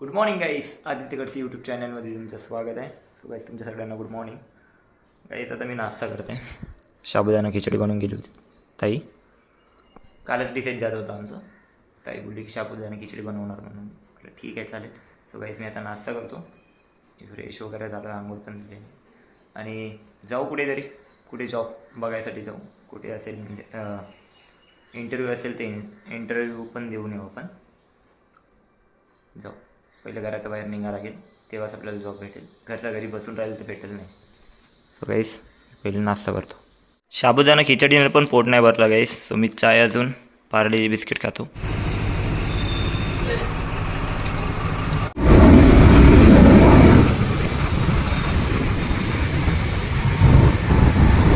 Good morning guys Aditya Kadsi YouTube चॅनलमध्ये तुमचं स्वागत आहे. सो गाईस तुमच्या सगळ्यांना गुड मॉर्निंग गाईस आता मी नाश्ता करते. शाबुदाना खिचडी बनवून गेली होती. ताई? कालच डिसाईड झालं होतं आमचं. ताई बोलली की शाबुदाना खिचडी बनवणार म्हणून. म्हटलं ठीक आहे चालेल. सो गाईस मी आता नाश्ता करतो. फ्रेश वगैरे झालं आंघोळ पण दिले आणि जाऊ कुठेतरी कुठे जॉब बघायसाठी जाऊ? कुठे असेल म्हणजे इंटरव्ह्यू असेल ते इंटरव्ह्यू पण देऊन येऊ आपण. जाऊ. पहिलं घराच्या बाहेर निघा लागेल तेव्हाच आपल्याला जॉब भेटेल. घरच्या घरी बसून राहील तर भेटेल नाही. सो गाईस पहिले नाश्ता करतो. साबुदाणा खिचडीनं पण पोट नाही भरला गाईस सो मी चाय अजून पार्ले बिस्किट खातो.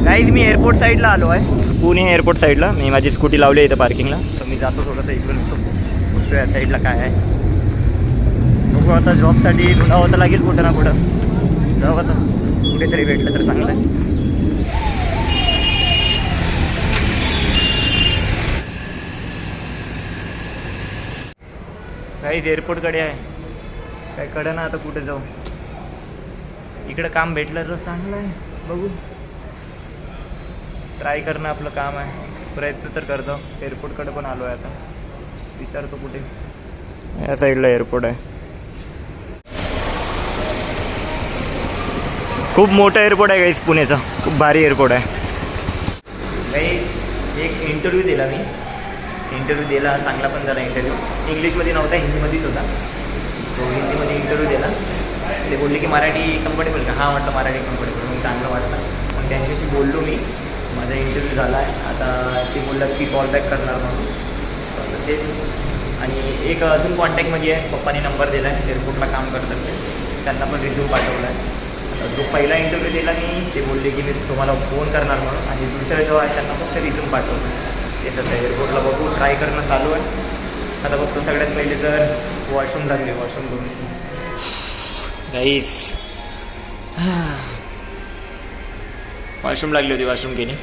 गाईज मी एअरपोर्ट साईडला आलो आहे. पुणे एअरपोर्ट साईडला मी माझी स्कूटी लावली आहे इथं पार्किंगला सो मी जातो थोडंसं इकडून. बघतो या साईडला काय आहे. बघू आता जॉबसाठी ढुंढावं तर लागेल कुठं ना कुठं. जाऊ आता. कुठेतरी भेटलं तर चांगलं. आहे काहीच एअरपोर्टकडे आहे. काय कडं ना आता कुठे जाऊ. इकडं काम भेटलं तर चांगलं आहे. बघू. ट्राय करणं आपलं काम आहे. प्रयत्न तर करतो. एअरपोर्टकडे पण आलो आहे आता. विचारतो कुठे. या साईडला एअरपोर्ट आहे. खूप मोठा एअरपोर्ट आहे गाईस पुण्याचा खूप भारी एअरपोर्ट आहे. गाईस एक इंटरव्ह्यू दिला मी. इंटरव्ह्यू दिला चांगला पण झाला इंटरव्ह्यू इंग्लिशमध्ये नव्हता हिंदीमध्येच होता. सो हिंदीमध्ये इंटरव्ह्यू दिला. ते बोलले की मराठी कम्फर्टेबल का? हां म्हटलं मराठी कम्फर्टेबल मग चांगलं वाटलं. मग त्यांच्याशी बोललो मी. माझा इंटरव्ह्यू झाला आहे आता ते बोललं की कॉल बॅक करणार म्हणून. तेच. आणि एक अजून कॉन्टॅक्टमध्ये आहे. पप्पाने नंबर दिला आहे एअरपोर्टला काम करतात ते. त्यांना पण रिझ्यूम पाठवला आहे जो पहिला इंटरव्ह्यू दिला मी ते बोलले की मी तुम्हाला फोन करणार म्हणून. आणि दुसरा जो आहे त्यांना फक्त रिझ्यूम पाठवतो ते सध्या एअरपोर्टला बघू ट्राय करणं चालू आहे. आता बघतो सगळ्यात पहिले तर वॉशरूम लागले वॉशरूम करून गाईस वॉशरूम लागली होती वॉशरूम केली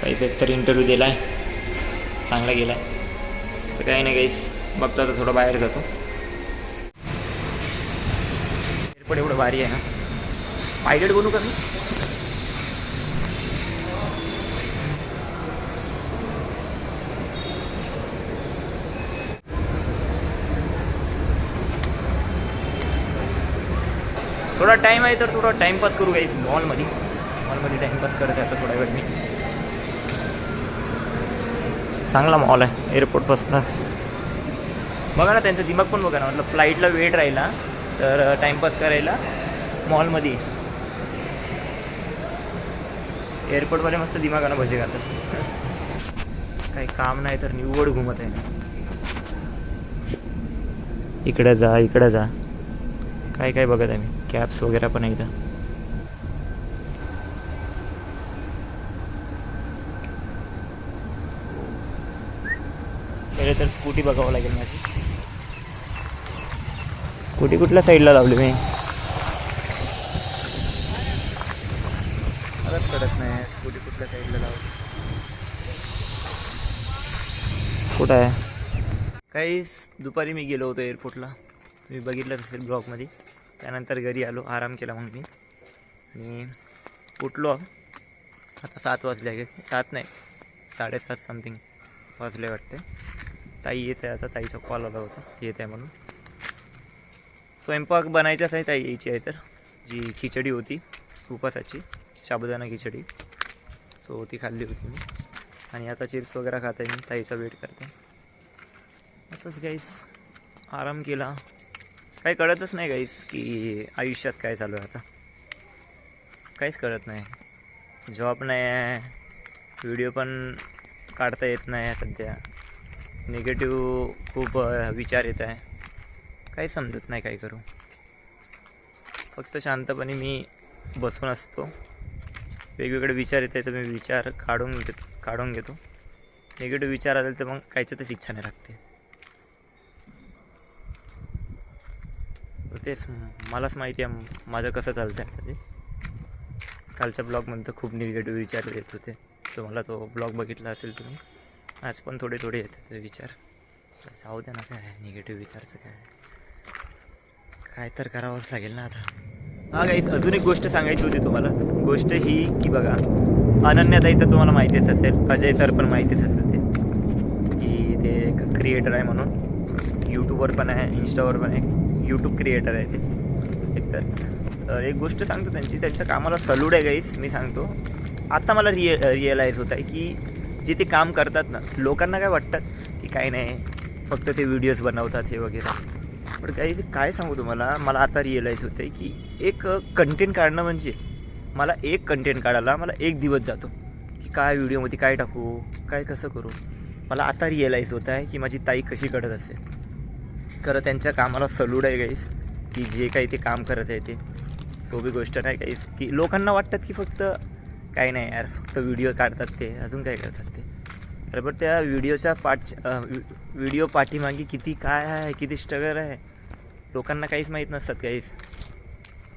काहीच एक तरी इंटरव्ह्यू दिला आहे चांगला गेला तर काही नाही गाईस बघतो आता थोडं बाहेर जातो. भारी आहे ना. पायलट बनू का मी? थोडा टाईम आहे तर थोडा टाईमपास करू गाईस मॉलमध्ये मॉलमध्ये टाईमपास करत आहे आता थोडा वेळ मी. चांगला मॉल आहे एअरपोर्टपासून बघा ना त्यांचं दिमाग पण बघा ना म्हटलं फ्लाईटला वेट राहिला. तर टाईमपास करायला मॉलमध्ये. एअरपोर्टमध्ये मस्त दिमागानं भजे खातात. काही काम नाही तर निव्वड घुमत आहे. इकडं जा इकडं जा. काय काय बघत आहे मी? कॅब्स वगैरे पण आहे इथं पहिले तर स्कूटी बघावं लागेल माझी. स्कूटी कुठल्या साईडला लावली मी? मलाच कळत नाही स्कूटी कुठल्या साईडला लावली. कुठं आहे? काही दुपारी मी गेलो होतो एअरपोर्टला तुम्ही बघितलं असेल ब्लॉगमध्ये त्यानंतर घरी आलो आराम केला मग मी. आणि उठलो. आता सात वाजले आहे. सात नाही साडेसात समथिंग वाजले वाटते. ताई येते आता ताईचा कॉल आला होता. येत आहे म्हणून. स्वयंपाक बनायचाच आहे ताई यायची आहे तर. जी खिचडी होती उपासाची साबुदाणा खिचडी. सो ती खाल्ली होती मी. आणि आता चिप्स वगैरे खात आहे मी. ताईचा वेट करते. असंच गाईस आराम केला. काही कळतच नाही गाईस की आयुष्यात काय चालू आहे आता. काहीच कळत नाही. जॉब नाही आहे. व्हिडिओ पण काढता येत नाही सध्या. निगेटिव्ह खूप विचार येत आहे. काही समजत नाही काय करू. फक्त शांतपणे मी बसून असतो. वेगवेगळे विचार येत आहे तर मी विचार काढून घेतो काढून घेतो. निगेटिव्ह विचार आले तर मग कायच्यातच इच्छा नाही लागते. तेच मलाच माहिती आहे माझं कसं चालतं आहे म्हणजे ते कालच्या ब्लॉगमध्ये तर खूप निगेटिव्ह विचार येत होते. तुम्हाला तो ब्लॉग बघितला असेल तुम्ही. आज पण थोडे थोडे येतात ते विचार जाऊ द्या ना काय निगेटिव्ह विचारचं काय काय तर करावंच लागेल ना आता. हा गाईस अजून एक गोष्ट सांगायची होती तुम्हाला. गोष्ट ही की बघा अनन्याताई तर तुम्हाला माहितीच असेल अजय सर पण माहितीच असेल ते. की ते एक क्रिएटर आहे म्हणून. यूट्यूबवर पण आहे इंस्टावर पण आहे यूट्यूब क्रिएटर आहे ते. एक तर एक गोष्ट सांगतो त्यांची त्यांच्या कामाला सलूड आहे गाईस मी सांगतो. आता मला रिअ रिअलाईज होत आहे की जे ते काम करतात ना लोकांना काय वाटतात की काही नाही फक्त ते व्हिडिओज बनवतात हे वगैरे. पण काही काय सांगू तुम्हाला? मला आता रिअलाईज होतं आहे की एक कंटेंट काढणं म्हणजे मला एक कंटेंट काढायला मला एक दिवस जातो. की काय व्हिडिओमध्ये काय टाकू काय कसं करू? मला आता रिअलाईज होत आहे की माझी ताई कशी करत असेल. खरं त्यांच्या कामाला सलूड आहे गाईस की जे काही ते काम करत आहे ते. सोपी गोष्ट नाही काहीच की लोकांना वाटतात की फक्त काही नाही यार फक्त व्हिडिओ काढतात ते. अजून काय करतात? अरे पण त्या व्हिडिओच्या पाठ व्हिडिओ पाठीमागे किती काय आहे किती स्ट्रगल आहे लोकांना काहीच माहीत नसतात काहीच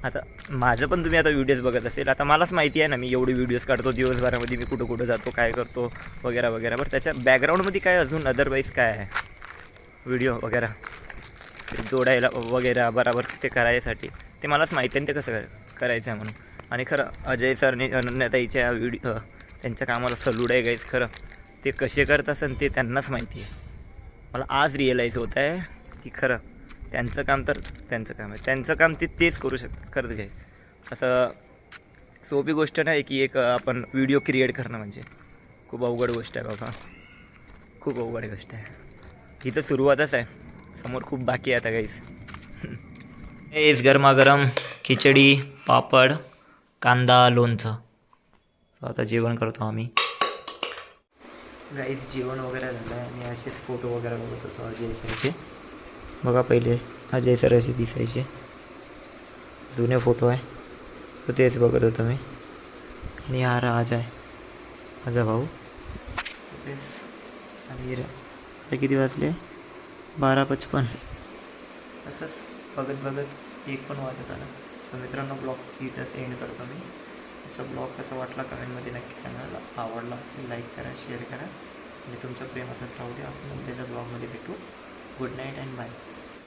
आता माझं पण तुम्ही आता व्हिडिओज बघत असेल आता मलाच माहिती आहे ना मी एवढे व्हिडिओज काढतो दिवसभरामध्ये मी कुठं कुठं जातो काय करतो वगैरे वगैरे. बरं त्याच्या बॅकग्राऊंडमध्ये काय अजून अदरवाईज काय आहे? व्हिडिओ वगैरे. जोडायला वगैरे बराबर ते करायसाठी. ते मलाच माहिती आहे ना ते कसं करायचं आहे म्हणून. आणि खरं अजय सरने अनन्याताईच्या व्हिडिओ त्यांच्या कामाला सलूड आहे गाईज खरं. ते कसे करत असेल ते त्यांनाच माहिती आहे. मला आज रिअलाईज होत आहे की खरं त्यांचं काम तर त्यांचं काम आहे. त्यांचं काम ते तेच करू शकतात. खरंच घ्याय असं सोपी गोष्ट नाही की एक आपण व्हिडिओ क्रिएट करणं म्हणजे. खूप अवघड गोष्ट आहे बाबा. खूप अवघड गोष्ट आहे. ही तर सुरुवातच आहे. समोर खूप बाकी आहे आता काहीच हेच गरमागरम खिचडी पापड कांदा लोणचं. आता जेवण करतो आम्ही. गाईस जेवण वगैरे झालं आहे आणि असेच फोटो वगैरे बघत होतो अजय सरचे. बघा पहिले अजय सर असे दिसायचे. जुने फोटो आहे. तर तेच बघत होतो मी. आणि हा राज आहे. माझा भाऊ. तेच. आणि आता किती वाजले? बारा पचपन. असंच बघत बघत एक पण वाजत आला. सो मित्रांनो ब्लॉग इथं सेंड करतो मी. तुमचा ब्लॉग कसा वाटला कमेंटमध्ये नक्की सांगा आवडला असेल लाईक करा शेअर करा. आणि तुमचं प्रेम असंच राहू द्या. आपण उद्याच्या ब्लॉगमध्ये भेटू. Good night and bye